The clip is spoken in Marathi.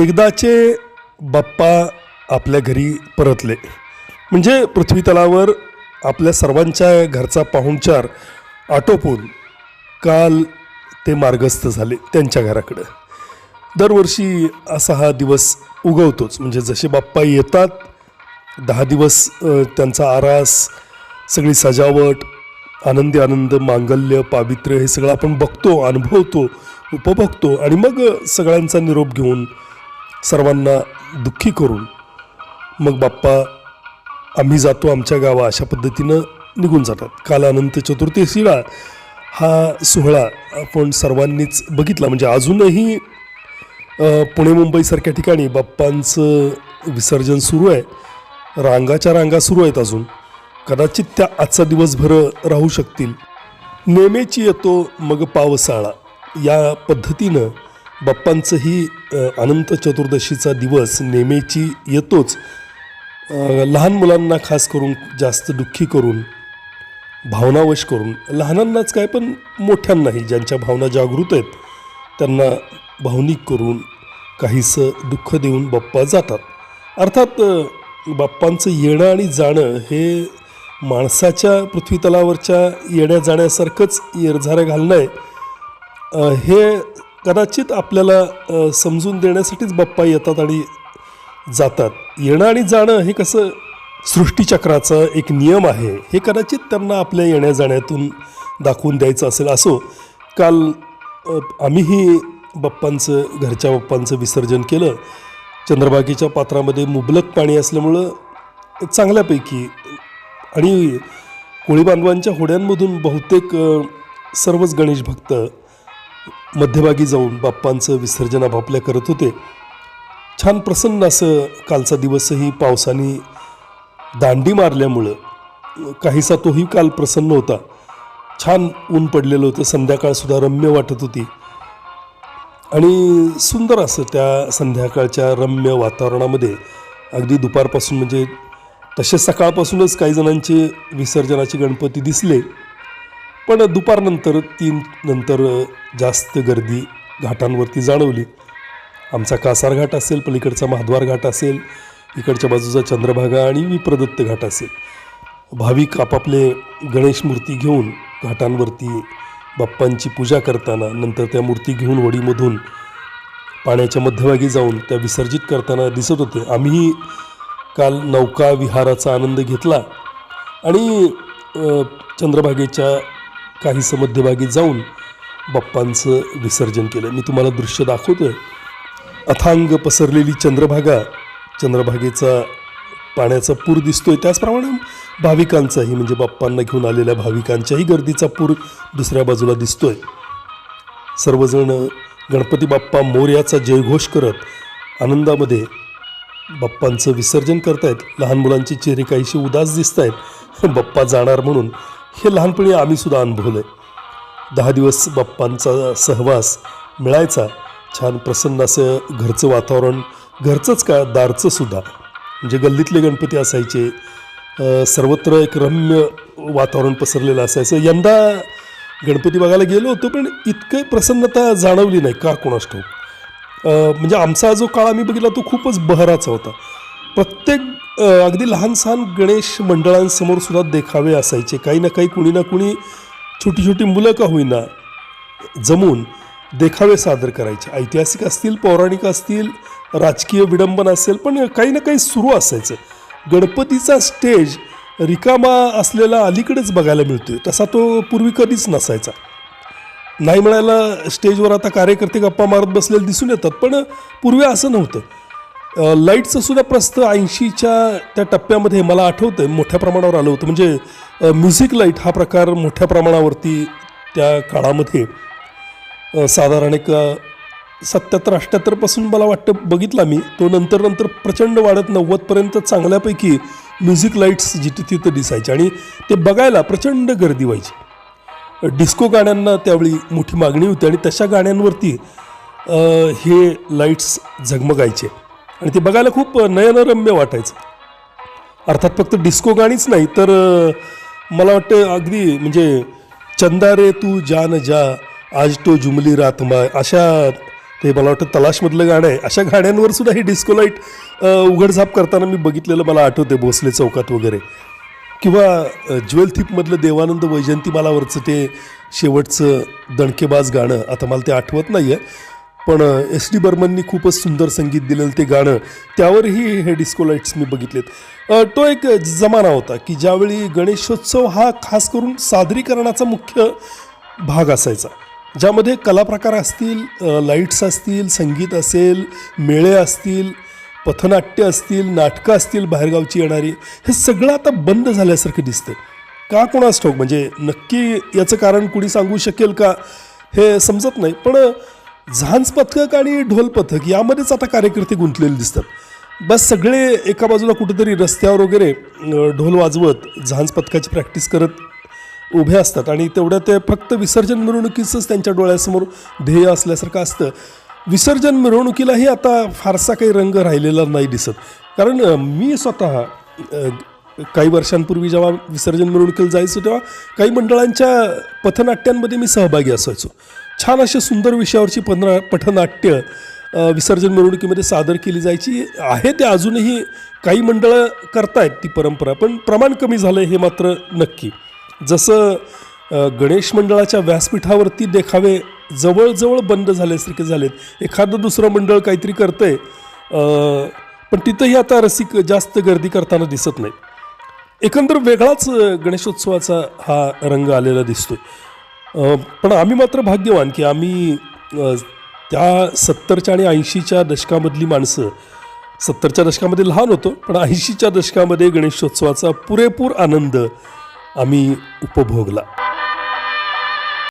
एकदाचे बाप्पा आपल्या घरी परतले. म्हणजे पृथ्वीतलावर आपल्या सर्वांच्या घरचा पाहुणचार आटोपून काल ते मार्गस्थ झाले त्यांच्या घराकडं. दरवर्षी असा हा दिवस उगवतोच. म्हणजे जसे बाप्पा येतात दहा दिवस त्यांचा आरास सगळी सजावट आनंदी आनंद मांगल्य पावित्र्य हे सगळं आपण बघतो अनुभवतो उपभोगतो आणि मग सगळ्यांचा निरोप घेऊन सर्वांना दुःखी करून मग बाप्पा आम्ही जातो आमच्या गावा अशा पद्धतीनं निघून जातात. काल अनंत चतुर्दशीला हा सोहळा आपण सर्वांनीच बघितला. म्हणजे अजूनही पुणे मुंबईसारख्या ठिकाणी बाप्पांचं विसर्जन सुरू आहे. रांगाच्या रांगा सुरू आहेत अजून. कदाचित त्या आजचा दिवसभर राहू शकतील. नेमेची येतो मग पावसाळा. या पद्धतीनं बाप्पांचंही अनंत चतुर्दशीचा दिवस नेमेची येतोच. लहान मुलांना खास करून जास्त दुःखी करून भावनावश करून लहानांनाच काय पण मोठ्यांनाही ज्यांच्या भावना जागृत आहेत त्यांना भावनिक करून काहीसं दुःख देऊन बाप्पा जातात. अर्थात बाप्पांचं येणं आणि जाणं हे माणसाच्या पृथ्वीतलावरच्या येण्या जाण्यासारखंच येरझाऱ्या घालणं आहे. हे कदाचित आपल्याला समजून देण्यासाठीच बाप्पा येतात आणि जातात. येणं आणि जाणं हे कसं सृष्टीचक्राचा एक नियम आहे हे कदाचित त्यांना आपल्या येण्या जाण्यातून दाखवून द्यायचं असेल. असो काल आम्हीही बाप्पांचं घरच्या बाप्पांचं विसर्जन केलं. चंद्रभागेच्या पात्रामध्ये मुबलक पाणी असल्यामुळं चांगल्यापैकी आणि कोळी बांधवांच्या होड्यांमधून बहुतेक सर्वच गणेश भक्त मध्यभागी जाऊन बाप्पांचं विसर्जन आपापल्या करत होते. छान प्रसन्न असं कालचा दिवसही पावसाने दांडी मारल्यामुळं काहीसा तोही काल प्रसन्न होता. छान ऊन पडलेलं होतं संध्याकाळसुद्धा रम्य वाटत होती. आणि सुंदर असं त्या संध्याकाळच्या रम्य वातावरणामध्ये अगदी दुपारपासून म्हणजे तसे सकाळपासूनच काही जणांचे विसर्जनाचे गणपती दिसले. पण दुपारनंतर तीन नंतर जास्त गर्दी घाटांवरती जाणवली. आमचा कासार घाट असेल पलीकडचा महाद्वार घाट असेल इकडच्या बाजूचा चंद्रभागा आणि विप्रदत्त घाट असेल. भाविक आपापले गणेश मूर्ती घेऊन घाटांवरती बाप्पांची पूजा करताना नंतर त्या मूर्ती घेऊन वडीमधून पाण्याच्या मध्यभागी जाऊन त्या विसर्जित करताना दिसत होते. आम्हीही काल नौका विहाराचा आनंद घेतला आणि चंद्रभागेच्या काहीसं मध्यभागी जाऊन बाप्पांचं विसर्जन केलं. मी तुम्हाला दृश्य दाखवतोय. अथांग पसरलेली चंद्रभागा चंद्रभागेचा पाण्याचा पूर दिसतोय. त्याचप्रमाणे भाविकांचाही म्हणजे बाप्पांना घेऊन आलेल्या भाविकांच्याही गर्दीचा पूर दुसऱ्या बाजूला दिसतोय. सर्वजण गणपती बाप्पा मोर्याचा जयघोष करत आनंदामध्ये बाप्पांचं विसर्जन करतायत. लहान मुलांचे चेहरे काहीशी उदास दिसत आहेत बाप्पा जाणार म्हणून हे लहानपणी आम्हीसुद्धा अनुभवलं आहे दहा दिवस बाप्पांचा सहवास मिळायचा. छान प्रसन्न असं घरचं वातावरण घरचंच का दारचं सुद्धा. म्हणजे गल्लीतले गणपती असायचे सर्वत्र एक रम्य वातावरण पसरलेलं असायचं. यंदा गणपती बघायला गेलो होतो पण इतकं प्रसन्नता जाणवली नाही का कोणास ठाऊक. म्हणजे आमचा जो काळ आम्ही बघितला तो खूपच बहराचा होता. प्रत्येक अगदी लहान सहान गणेश मंडळांसमोर सुद्धा देखावे असायचे. काही ना काही कुणी ना कुणी छोटी छोटी मुलं का होईना जमून देखावे सादर करायचे. ऐतिहासिक असतील पौराणिक असतील राजकीय विडंबन असेल पण काही ना काही सुरू असायचं. गणपतीचा स्टेज रिकामा असलेला अलीकडेच बघायला मिळतोय. तसा तो पूर्वी कधीच नसायचा. नाही म्हणायला स्टेजवर आता कार्यकर्ते गप्पा मारत बसलेले दिसून येतात पण पूर्वी असं नव्हतं. लाईटचं सुद्धा प्रस्त ऐंशीच्या त्या टप्प्यामध्ये मला आठवतं मोठ्या प्रमाणावर आलं होतं. म्हणजे म्युझिक लाइट हा प्रकार मोठ्या प्रमाणावरती त्या काळामध्ये साधारण एक सत्याहत्तर अठ्ठ्याहत्तरपासून मला वाटतं बघितला मी. तो नंतर नंतर प्रचंड वाढत नव्वदपर्यंत चांगल्यापैकी म्युझिक लाईट्स जिथे तिथं दिसायचे. आणि ते बघायला प्रचंड गर्दी व्हायची. डिस्को गाण्यांना त्यावेळी मोठी मागणी होती आणि तशा गाण्यांवरती हे लाईट्स झगमगायचे. आणि ते बघायला खूप नयनरम्य वाटायचं. अर्थात फक्त डिस्को गाणीच नाही तर मला वाटतं अगदी म्हणजे चंदा रे तू जान जा आज तो जुमली रात माय अशा ते मला वाटतं तलाशमधलं गाणं आहे. अशा गाण्यांवर सुद्धा हे डिस्को लाइट उघडझाप करताना मी बघितलेलं मला आठवते भोसले चौकात वगैरे. किंवा ज्वेल थिपमधलं देवानंद वैजयंतीमालावरचं ते शेवटचं दणकेबाज गाणं आता मला ते आठवत नाही आहे पण एस डी बर्मननी खूपच सुंदर संगीत दिलेलं ते गाणं त्यावरही हे डिस्को लाईट्स मी बघितलेत. तो एक जमाना होता की ज्यावेळी गणेशोत्सव हा खास करून सादरीकरणाचा मुख्य भाग असायचा. ज्यामध्ये कलाप्रकार असतील लाईट्स असतील संगीत असेल मेळे असतील पथनाट्य असतील नाटकं असतील बाहेरगावची येणारी हे सगळं आता बंद झाल्यासारखं दिसतं का कोणास ठाऊक? म्हणजे नक्की याचं कारण कुणी सांगू शकेल का? हे समजत नाही. पण झांज पथक आणि ढोल पथक यामध्येच आता कार्यकर्ते गुंतलेले दिसतात. बस सगळे एका बाजूला कुठेतरी रस्त्यावर वगैरे ढोल वाजवत झांज पथकाची प्रॅक्टिस करत उभे असतात आणि तेवढ्या ते फक्त विसर्जन मिरवणुकीचंच त्यांच्या डोळ्यासमोर ध्येय असल्यासारखं असतं. विसर्जन मिरवणुकीलाही आता फारसा काही रंग राहिलेला नाही दिसत. कारण मी स्वतः काही वर्षांपूर्वी जेव्हा विसर्जन मिरवणुकीला जायचो तेव्हा काही मंडळांच्या पथनाट्यांमध्ये मी सहभागी असायचो. छान अशा सुंदर विषयावरची पथना पथनाट्य विसर्जन मिरवणुकीमध्ये सादर केली जायची आहे. ते अजूनही काही मंडळं करतायत ती परंपरा पण प्रमाण कमी झालं हे मात्र नक्की. जसं गणेश मंडळाच्या व्यासपीठावरती देखावे जवळजवळ बंद झाल्यासारखे झालेत. एखादं दुसरं मंडळ काहीतरी करतंय आहे पण तिथंही आता रसिक जास्त गर्दी करताना दिसत नाही एकंदर वेगळाच गणेशोत्सवाचा हा रंग आलेला दिसतोय. पण आम्ही मात्र भाग्यवान की आम्ही त्या सत्तरच्या आणि ऐंशीच्या दशकामधली माणसं सत्तरच्या दशकामध्ये लहान होतो पण ऐंशीच्या दशकामध्ये गणेशोत्सवाचा पुरेपूर आनंद आम्ही उपभोगला.